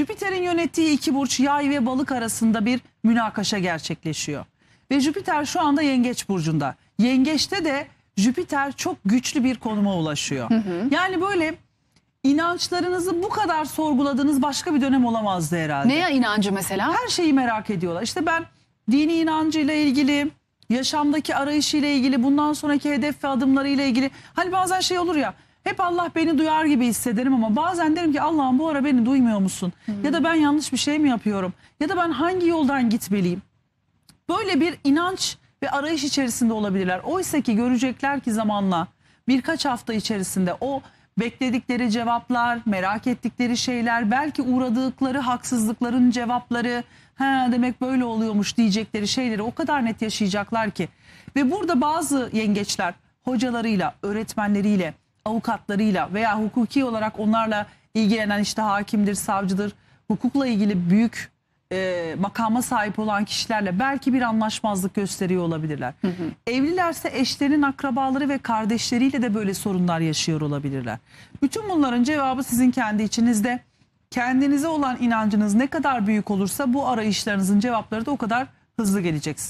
Jüpiter'in yönettiği iki burç yay ve balık arasında bir münakaşa gerçekleşiyor. Ve Jüpiter şu anda yengeç burcunda. Yengeçte de Jüpiter çok güçlü bir konuma ulaşıyor. Yani böyle inançlarınızı bu kadar sorguladığınız başka bir dönem olamazdı herhalde Neye inancı mesela? her şeyi merak ediyorlar. İşte ben dini inancıyla ilgili, yaşamdaki arayışıyla ilgili, bundan sonraki hedef ve adımlarıyla ilgili. Hani bazen şey olur ya, hep Allah beni duyar gibi hissederim ama bazen derim ki Allah'ım bu ara beni duymuyor musun? Ya da ben yanlış bir şey mi yapıyorum? Ya da ben hangi yoldan gitmeliyim? Böyle bir inanç ve arayış içerisinde olabilirler. Oysa ki görecekler ki zamanla birkaç hafta içerisinde o bekledikleri cevaplar, merak ettikleri şeyler, belki uğradıkları haksızlıkların cevapları, ha demek böyle oluyormuş diyecekleri şeyleri o kadar net yaşayacaklar ki. Ve burada bazı yengeçler hocalarıyla, öğretmenleriyle, avukatlarıyla veya hukuki olarak onlarla ilgilenen işte hakimdir, savcıdır, hukukla ilgili büyük e, makama sahip olan kişilerle belki bir anlaşmazlık gösteriyor olabilirler. Evlilerse eşlerinin akrabaları ve kardeşleriyle de böyle sorunlar yaşıyor olabilirler. Bütün bunların cevabı sizin kendi içinizde. Kendinize olan inancınız ne kadar büyük olursa bu arayışlarınızın cevapları da o kadar hızlı gelecek size.